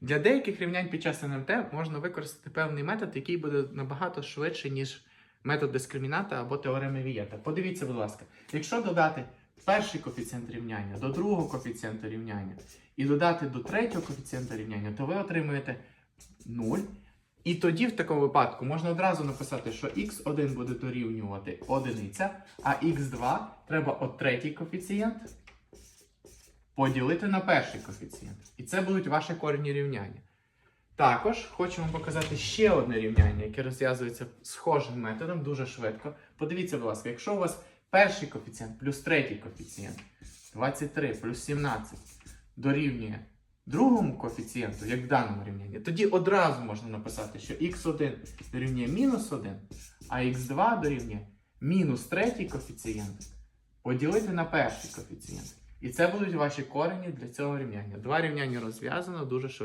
Для деяких рівнянь під час НМТ можна використати певний метод, який буде набагато швидше, ніж метод дискриміната або теореми Вієта. Подивіться, будь ласка, якщо додати перший коефіцієнт рівняння до другого коефіцієнту рівняння і додати до третього коефіцієнта рівняння, то ви отримуєте 0. І тоді в такому випадку можна одразу написати, що x1 буде дорівнювати одиниця, а x2 треба от третій коефіцієнт поділити на перший коефіцієнт. І це будуть ваші корені рівняння. Також хочу вам показати ще одне рівняння, яке розв'язується схожим методом дуже швидко. Подивіться, будь ласка, якщо у вас перший коефіцієнт плюс третій коефіцієнт 23 плюс 17 дорівнює другому коефіцієнту, як в даному рівнянні, тоді одразу можна написати, що x1 дорівнює мінус 1, а x2 дорівнює мінус третій коефіцієнт поділити на перший коефіцієнт. І це будуть ваші корені для цього рівняння. Два рівняння розв'язано дуже швидко.